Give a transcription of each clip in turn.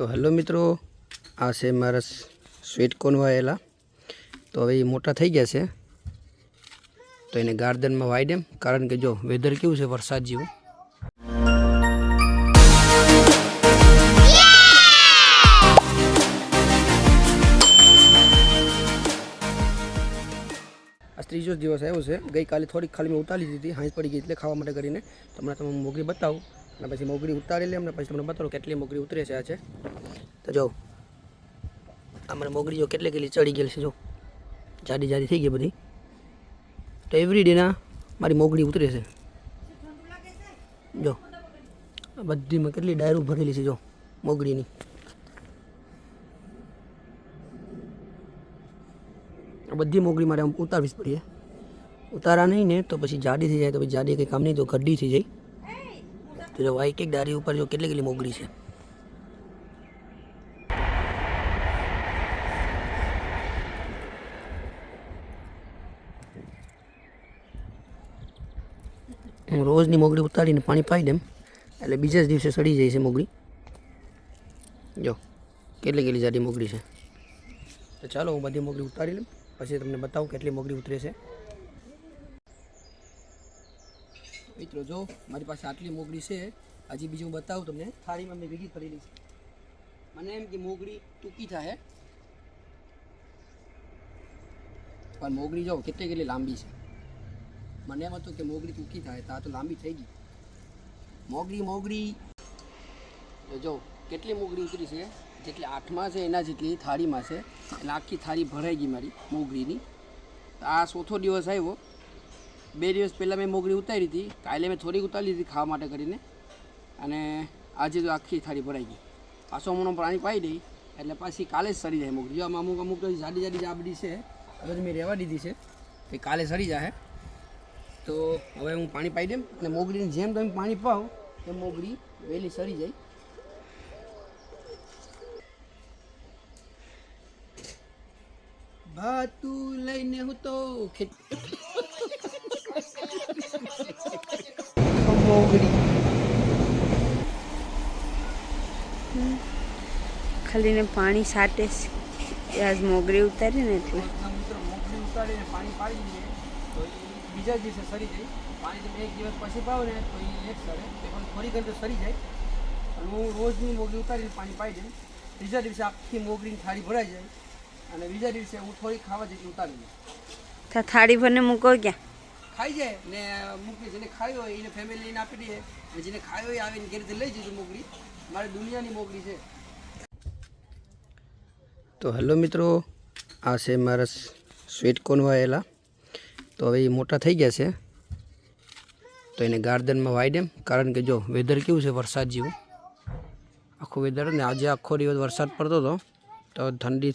તો હેલો મિત્રો, આ છે મારા સ્વીટ કોર્ન વાયેલા. તો હવે એ મોટા થઈ ગયા છે. તો એને ગાર્ડનમાં વાઈ દેમ કારણ કે જો વેધર કેવું છે વરસાદ જેવું. ત્રીજો દિવસ આવ્યો છે ગઈકાલે થોડીક ખાલી મેં ઉતારી દીધી હાંસ પડી ગઈ એટલે ખાવા માટે કરીને. તમને તમે મોકલી બતાવું. અને પછી મોગરી ઉતારી લે ને પછી તમને બતાવું કેટલી મોગરી ઉતરે છે આ છે. તો જો મને મોગરી જો કેટલી કેટલી ચડી ગયેલી છે જો. જાડી જાડી થઈ ગઈ બધી. તો એવરીડેના મારી મોગરી ઉતરે છે. જો, આ બધીમાં કેટલી ડાયરું ભરેલી છે જો મોગરીની બધી મોગરી મારે ઉતારવી જ પડીએ ઉતારા નહીં ને તો પછી જાડી થઈ જાય, તો પછી જાડી કંઈ કામ નહીં, તો ગડ્ડી થઈ જાય. તો જો એક એક ઉપર જો કેટલી કેટલી મોગરી છે. હું રોજની મોગરી ઉતારીને પાણી પાઈ દેમ એટલે બીજા જ દિવસે સડી જાય છે મોગરી જો, કેટલી કેટલી જાડી મોગરી છે. તો ચાલો હું બધી મોગરી ઉતારી લઉં. પછી તમને બતાવું કેટલી મોગરી ઉતરે છે. મિત્રો, જો મારી પાસે આટલી મોગરી છે, હજી બીજું હું બતાવું તમને. થાળીમાં મેં ભેગી કરેલી છે. મને એમ કે મોગરી ટૂંકી થાય. પણ મોગરી જો કેટલી કેટલી લાંબી છે. મને એમ હતું કે મોગરી ટૂંકી થાય, તો આ તો લાંબી થઈ ગઈ. મોગરી મોગરી તો જો કેટલી મોગરી ઉતરી છે? જેટલી આઠમાં છે, એના જેટલી થાળીમાં છે. એટલે આખી થાળી ભરાઈ ગઈ મારી મોગરીની આ ચોથો દિવસ આવ્યો. બે દિવસ પહેલાં મેં મોગરી ઉતારી હતી. કાલે મેં થોડીક ઉતારી લીધી ખાવા માટે કરીને. અને આજે તો આખી થાળી ભરાઈ ગઈ. પાછો હમણાં પાણી પાઈ દઈ, એટલે પાછી કાલે જ સરી જાય મોગરી. જો આમાં અમુક અમુક જાડી જાડી જાબડી છે. હવે મેં રહેવા દીધી છે એ કાલે સરી જાય તો હવે હું પાણી પાઈ દેમ અને મોગરીની જેમ તમે પાણી પાવ, તેમ મોગરી વહેલી સરી જાય. ભાતું લઈને હું તો ખેત મોગરી ખાલી ને પાણી સાટે આજ મોગરી ઉતારી ને એટલે. મોગરી ઉતારીને પાણી પાડી દઈએ તો બીજા દિવસે સરી જાય. પાણી તમે એક દિવસ પછી પાવ ને તો એ લેટ સરે તે પણ ફરી ઘણી તો સરી જાય. અને હું રોજની મોગરી ઉતારીને પાણી પાડી દઉં ત્રીજા દિવસે આખી મોગરીની થાળી ભરાઈ જાય. અને બીજા દિવસે હું થોડી ખાવા જેટલી ઉતારી દઉં થાળી ભરને મૂકો ક્યાં? ખાઈ જાય ને મૂકી જેને ખાઈ હોય એને ફેમિલી લઈને આપી દઈએ જેને ખાઈ હોય આવીને ઘેરથી લઈ જજો મોકલી મારે દુનિયાની મોકલી છે. તો હેલો મિત્રો, આ છે મારા સ્વીટ કોર્ન વાયેલા. તો હવે એ મોટા થઈ ગયા છે. તો એને ગાર્ડનમાં વાઈ દેમ કારણ કે જો વેધર કેવું છે વરસાદ જેવું. આખું વેધર ને આજે આખો દિવસ વરસાદ પડતો હતો. તો ઠંડી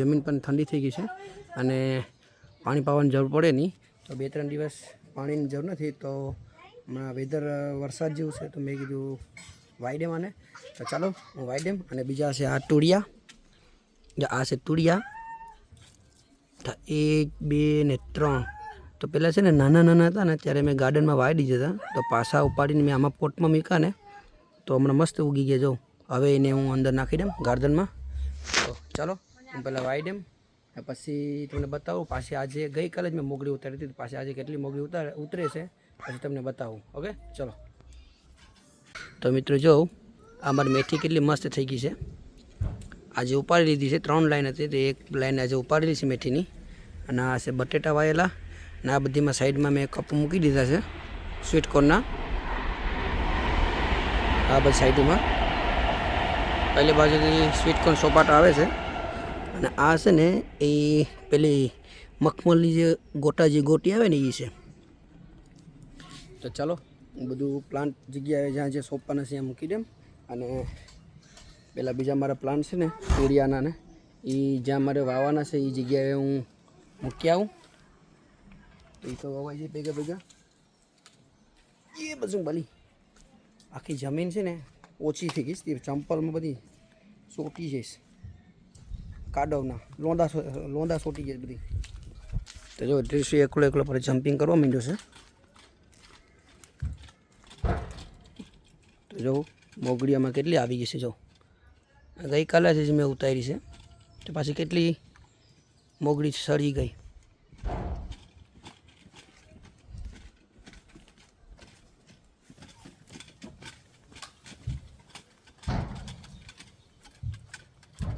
જમીન પણ ઠંડી થઈ ગઈ છે. અને પાણી પાવાની જરૂર પડે નહીં. તો બે ત્રણ દિવસ પાણીની જરૂર નથી તો હમણાં વેધર વરસાદ જેવું છે તો મેં કીધું વાઈ આને. તો ચાલો, હું વાઈ દેમ અને બીજા છે આ તુળિયા જો આ છે તુળિયા એક, બે ને ત્રણ. તો પહેલાં છે ને નાના નાના હતા ને ત્યારે મેં ગાર્ડનમાં વાવી દીધા હતા તો પાછા ઉપાડીને મેં આમાં પોટમાં મૂક્યા ને. તો હમણાં મસ્ત ઉગી ગયા જો. હવે એને હું અંદર નાખી દઉં ગાર્ડનમાં. તો ચાલો, હું પહેલાં વાવી દઉં પછી તમને બતાવું, પાછી આજે ગઈકાલે જ મેં મોગરી ઉતારી હતી પાછી આજે કેટલી મોગળી ઉતારે, ઉતરે છે, પછી તમને બતાવું, ઓકે? ચલો. તો મિત્રો જો, આ મારી મેથી કેટલી મસ્ત થઈ ગઈ છે. આજે ઉપાડી લીધી છે, ત્રણ લાઈન હતી, તો એક લાઈન આજે ઉપાડેલી છે મેથીની. અને આ છે બટેટા વાયેલા અને આ બધીમાં સાઈડમાં મેં કપ મૂકી દીધા છે સ્વીટ કોર્નના આ બધી સાઈડમાં. પહેલી બાજુથી સ્વીટ કોર્ન સોપાટા આવે છે. અને આ છે ને એ પેલી મખમલની જે ગોટા જે ગોટી આવે ને એ છે. તો ચાલો, બધું પ્લાન્ટ જગ્યાએ જ્યાં જે સોંપવાના છે એ મૂકી દેમ અને પેલા બીજા મારા પ્લાન્ટ છે ને, તુરિયાના ને એ જ્યાં મારે વાવવાના છે એ જગ્યાએ હું મૂકી આવું. તો એ તો વવાય છે ભેગા ભેગા. એ બધું ભલી આખી જમીન છે ને ઓછી થઈ ગઈ ચંપલમાં બધી સોટી જઈશ. કાડવના લોંદા લોંદા સોટી જાય બધી. તો જો ડ્રેસી એકલો એકલો પર જમ્પિંગ કરવા માંડ્યો છે. તો જો મોગડીયામાં કેટલી આવી ગઈ છે, જો. ગઈકાલે જ મેં ઉતારી છે. તો પાછી કેટલી મોગડી સડી ગઈ.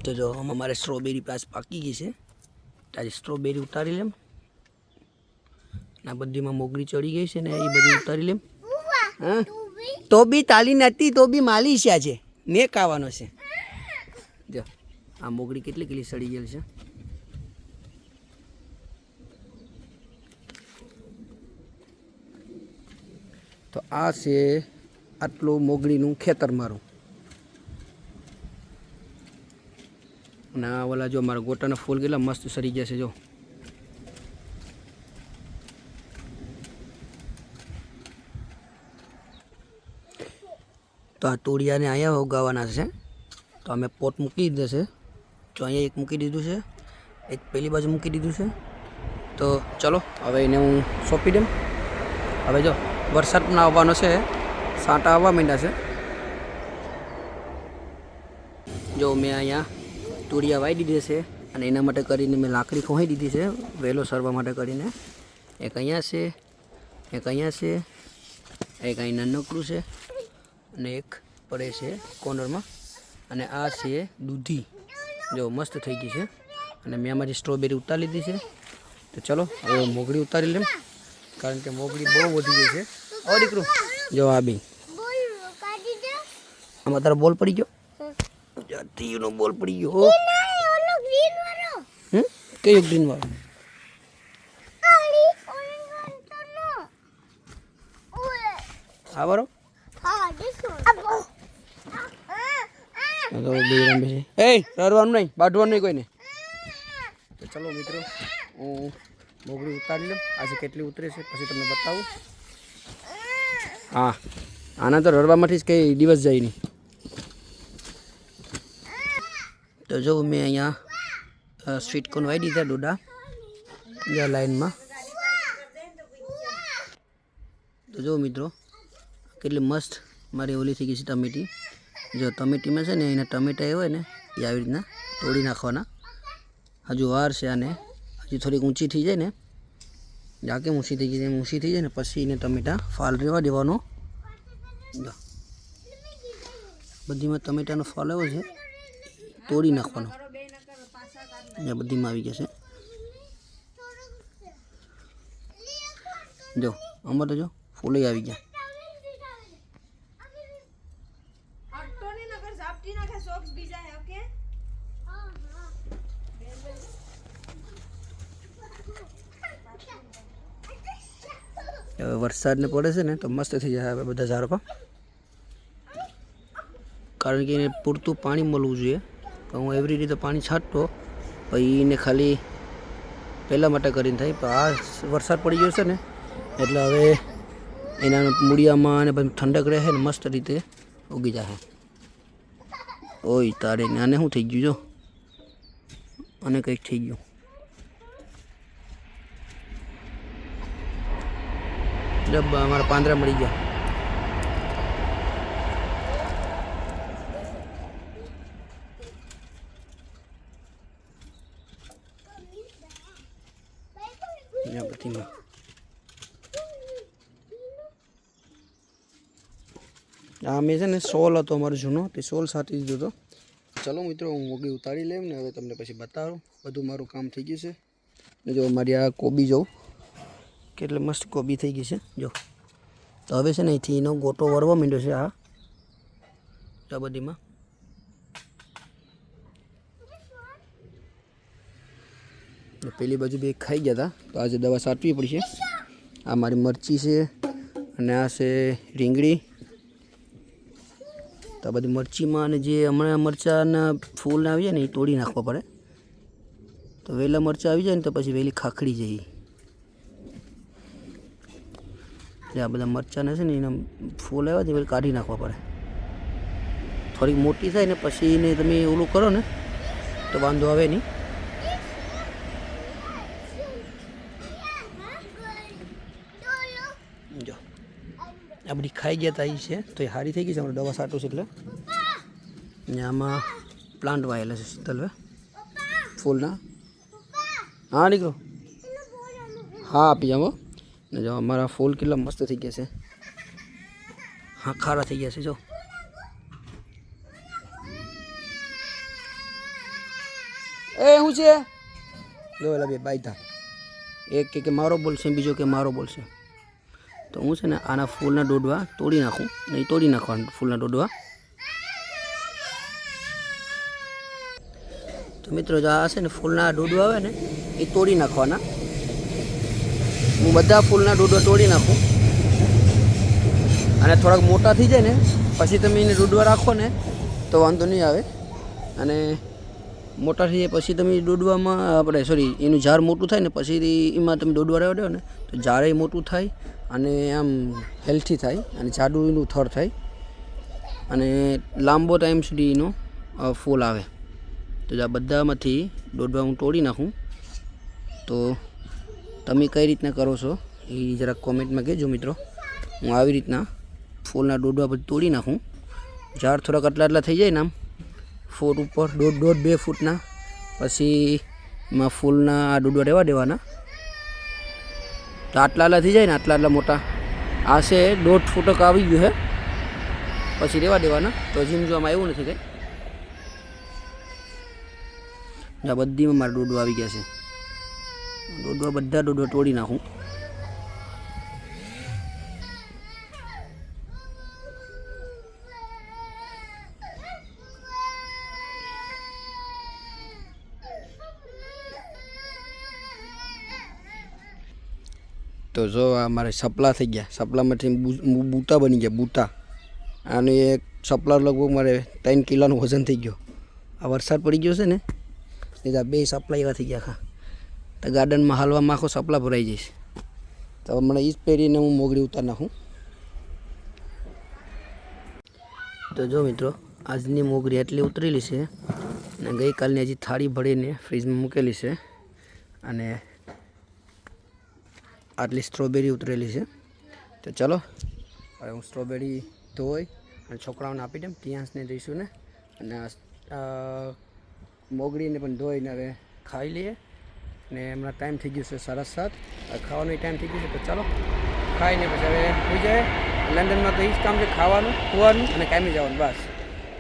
તો જો આમાં મારે સ્ટ્રોબેરી પાસ પાકી ગઈ છે. તો સ્ટ્રોબેરી ઉતારી લેમ. ને આ બધીમાં મોગરી ચડી ગઈ છે ને એ બધી ઉતારી લેમ. હા? તો બી તાલી નથી તો બી માલી છે આજે. મેં ખાવાનો છે. જો આ મોગરી કેટલી કેટલી સડી ગયેલી છે. તો આ છે આટલું મોગરીનું ખેતર મારું. અને આ ઓલા જો મારા ગોટાના ફૂલ કેટલા મસ્ત સરી ગયા છે જો. તો આ તોડિયાને અહીંયા ઉગાવવાના છે. તો અમે પોટ મૂકી દીધા છે. તો અહીંયા એક મૂકી દીધું છે. એક પેલી બાજુ મૂકી દીધું છે. તો ચલો, હવે એને હું સોંપી દઉં હવે જો, વરસાદ પણ આવવાનો છે. સાંટા આવવા માંડ્યા છે. જો મેં અહીંયા તુરિયા વાઈ દીધી છે અને એના માટે કરીને મેં લાકડી ખોઈ દીધી છે વહેલો સરવા માટે કરીને. એક અહીંયા છે એક અહીંયા છે એક અહીં નાનકડું છે અને એક પડે છે કોર્નરમાં. અને આ છે દૂધી જો મસ્ત થઈ ગઈ છે. અને મેં આમાંથી સ્ટ્રોબેરી ઉતારી લીધી છે. તો ચલો હવે મોગળી ઉતારી લેમ કારણ કે મોગળી બહુ વધી ગઈ છે. ઓ દીકરું જો આ બી. આમાં તારો બોલ પડી ગયો? જાતીનો બોલ પડી ગયો. કયો ગ્રીન વાળો? છે. એ રડવાનું નહીં બાઢવાનું નહીં કોઈને. તો ચલો મિત્રો હું મોગરી ઉતારી લઉં. આજે કેટલી ઉતરે છે પછી તમને બતાવું. હા આના તો રડવામાંથી જ કંઈ દિવસ જાય નહીં. તો જો મેં અહીંયા સ્વીટ કોર્ન વાઈ દીધા ડોડા. બીજા લાઈનમાં. તો જો મિત્રો, કેટલી મસ્ત મારી ઓલી થઈ ગઈ છે ટમેટી. જો ટમેટીમાં છે ને, એના ટમેટા એ હોય ને, એ આવી રીતના તોડી નાખવાના. હજુ વાર છે આને. હજી થોડીક ઊંચી થઈ જાય ને. જાકે ઊંચી થઈ ગઈ એમ ઊંચી થઈ જાય ને, પછી એને ટમેટા ફાલ રહેવા દેવાનો. બધીમાં ટમેટાનો ફાલ આવ્યો છે. તોડી નાખવાનો. અહીંયા બધીમાં આવી જશે. જો આમાં તો જો, ફૂલે આવી ગયા. હવે વરસાદને પડે છે ને, તો મસ્ત થઈ જાય હવે બધા ઝાડવા. કારણ કે એને પૂરતું પાણી મળવું જોઈએ. તો હું એવરી રીતે પાણી છાંટતો, પછી એને ખાલી પહેલાં માટે કરીને થાય. પણ આ વરસાદ પડી ગયો છે ને, એટલે હવે એના મૂળિયામાં અને પછી ઠંડક રહે ને, મસ્ત રીતે ઉગી જાય ઓય તારે આને શું થઈ ગયું જો? અને કંઈક થઈ ગયું. ડબ્બા અમારા પાંદડા મળી ગયા અહીંયા બધીમાં આ મેં છે ને સોલ હતો અમારો જૂનો, તે સોલ સાટી દીધો હતો. ચલો મિત્રો, હું મોગી ઉતારી લેમ ને હવે તમને પછી બતાવું. બધું મારું કામ થઈ ગયું છે. ને જો મારી આ કોબી જોઉં કેટલે મસ્ત કોબી થઈ ગઈ છે. જો, તો હવે છે ને અહીંથી એનો ગોટો વળવા માંડ્યો છે આ બધીમાં પેલી બાજુ બે ખાઈ ગયા હતા, તો આજે દવા સાટવી પડશે. આ મારી મરચી છે, અને આ છે રીંગણી. તો આ બધી મરચીમાં અને જે હમણાં મરચાંના ફૂલને આવી જાય ને એ તોડી નાખવા પડે. તો વહેલા મરચાં આવી જાય ને તો પછી વહેલી ખાખડી જાય. એટલે આ બધા મરચાંને છે ને એના ફૂલ આવ્યા છે પછી કાઢી નાખવા પડે. થોડીક મોટી થાય ને પછી એને તમે ઓલું કરો ને, તો વાંધો આવે નહીં જો આ બધી ખાઈ ગયા તા એ છે. તો એ સારી થઈ ગઈ છે અમારે દવા સાટું છે એટલે. ને આમાં પ્લાન્ટ વાયેલા છે શીતલ ફૂલના. હા, નીકળો. હા, આપી જાઓ ને જો અમારા ફૂલ કેટલા મસ્ત થઈ ગયા છે. હા, ખારા થઈ ગયા છે, જો. એ શું છે? જો એલા બે બાયતા એક કે મારો બોલશે બીજો કે મારો બોલશે? તો હું છે ને આના ફૂલના ડોડવા તોડી નાખું. નહીં, તોડી નાખવાના ફૂલના ડોડવા તો મિત્રો, જો આ છે ને ફૂલના ડોડવા આવે ને, એ તોડી નાખવાના. હું બધા ફૂલના ડોડવા તોડી નાખું. અને થોડાક મોટા થઈ જાય ને, પછી તમે એને ડોડવા રાખો ને, તો વાંધો નહીં આવે. અને મોટા થઈ જાય પછી તમે દોડવામાં આપણે સોરી એનું ઝાડ મોટું થાય ને પછી એમાં તમે દોડવા રહ્યો દો ને, તો ઝાડે મોટું થાય અને આમ હેલ્થી થાય અને જાડું એનું થર થાય અને લાંબો ટાઈમ સુધી એનો ફૂલ આવે. તો આ બધામાંથી દોડવા હું તોડી નાખું. તો તમે કઈ રીતના કરો છો એ જરાક કોમેન્ટમાં કહેજો મિત્રો. હું આવી રીતના ફૂલના દોડવા પછી તોડી નાખું. ઝાડ થોડાક આટલા આટલા થઈ જાય ને આમ. ફૂટ ઉપર, દોઢ દોઢ બે ફૂટના. પછી એમાં ફૂલના આ ડૂડવા રહેવા દેવાના. તો આટલા આટલા થઈ જાય ને, આટલા આટલા મોટા. આ છે દોઢ ફૂટક આવી ગયું છે પછી રહેવા દેવાના. તો જીમ જોવામાં એવું નથી કંઈ. આ બધીમાં મારા દોડવા આવી ગયા છે. દોડવા બધા દોડવા તોડી નાખું. તો જો આ મારે સપલા થઈ ગયા. સપલામાંથી બૂટા બની ગયા, બૂટા. અને એક સપલા લગભગ મારે ત્રણ કિલોનું વજન થઈ ગયો. આ વરસાદ પડી ગયો છે ને, એ બે સપલા એવા થઈ ગયા ખા. તો ગાર્ડનમાં હાલવામાં આખો સપલા ભરાઈ જઈશ. તો હમણાં એ જ પહેરીને હું મોગડી ઉતાર નાખું. તો જો મિત્રો, આજની મોગરી એટલી ઉતરેલી છે. અને ગઈકાલની હજી થાળી ભરીને ફ્રીજમાં મૂકેલી છે. અને આટલી સ્ટ્રોબેરી ઉતરેલી છે. તો ચલો, હવે હું સ્ટ્રોબેરી ધોઈ અને છોકરાઓને આપી દઉં. પિયાંસને દઈશું ને. અને આ પણ ધોઈને હવે ખાઈ લઈએ. ને હમણાં ટાઈમ થઈ ગયું છે સાડા સાત. ખાવાનો ટાઈમ થઈ ગયો છે, તો ચાલો, ખાઈને પછી હવે થઈ જાય લંડનમાં તો એ જ કામ છે, ખાવાનું ખોવાનું અને કામી જવાનું, બસ.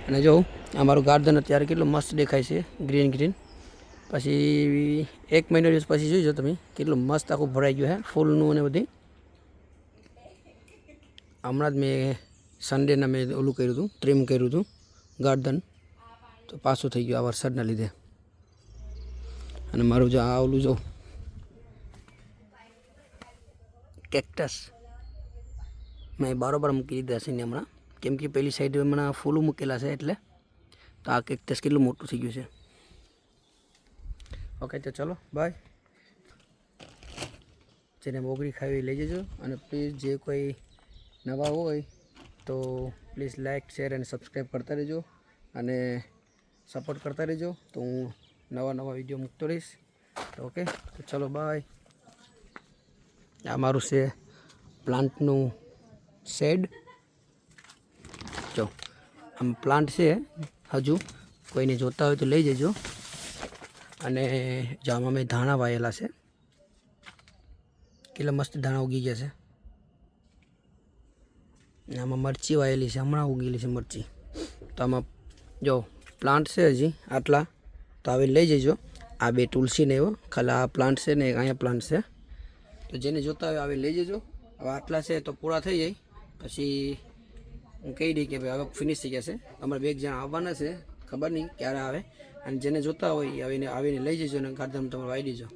અને જો, અમારું ગાર્ડન અત્યારે કેટલું મસ્ત દેખાય છે ગ્રીન ગ્રીન પછી એક મહિનો દિવસ પછી જોઈજો તમે, કેટલું મસ્ત આખું ભરાઈ ગયું હે, ફૂલનું અને બધી. હમણાં જ મેં સન્ડેના મેં ઓલું કર્યું હતું ટ્રીમ કર્યું હતું ગાર્ડન તો પાછું થઈ ગયું આ વરસાદના લીધે. અને મારું જો આ ઓલું જો કેક્ટસ મેં બરોબર મૂકી દીધા છે ને હમણાં. કેમ કે પેલી સાઈડ હમણાં ફૂલો મૂકેલા છે એટલે તો આ કેક્ટસ કેટલું મોટું થઈ ગયું છે. ઓકે, તો ચલો બાય જેને મોગરી ખાવી લઈ જજો. અને પ્લીઝ જે કોઈ નવા હોય તો પ્લીઝ લાઇક શેર અને સબસ્ક્રાઈબ કરતા રહેજો. અને સપોર્ટ કરતા રહેજો. તો હું નવા નવા વીડિયો મૂકતો રહીશ. તો ઓકે, તો ચલો બાય આ મારું છે પ્લાન્ટનું શેડ. જો, આમ પ્લાન્ટ છે હજુ. કોઈને જોતા હોય તો લઈ જજો. અને જામાં મેં ધાણા વાયેલા છે. કેટલા મસ્ત ધાણા ઉગી ગયા છે. આમાં મરચી વાયેલી છે, હમણાં ઉગેલી છે મરચી. તો આમાં જો પ્લાન્ટ છે હજી, આટલા. તો આવી લઈ જજો. આ બે તુલસી ને એવો, ખાલી આ પ્લાન્ટ છે ને અહીંયા પ્લાન્ટ છે. તો જેને જોતા હોય આવી લઈ જજો. હવે આટલા છે તો પૂરા થઈ જાય. પછી હું કહી દઈ કે ભાઈ હવે ફિનિશ થઈ ગયા છે અમારે બે જણા આવવાના છે, ખબર નહીં ક્યારે આવે. અને જેને જોતા હોય આવીને આવીને લઈ જજો અને ગાર્ડન તમારે વાઈ દેજો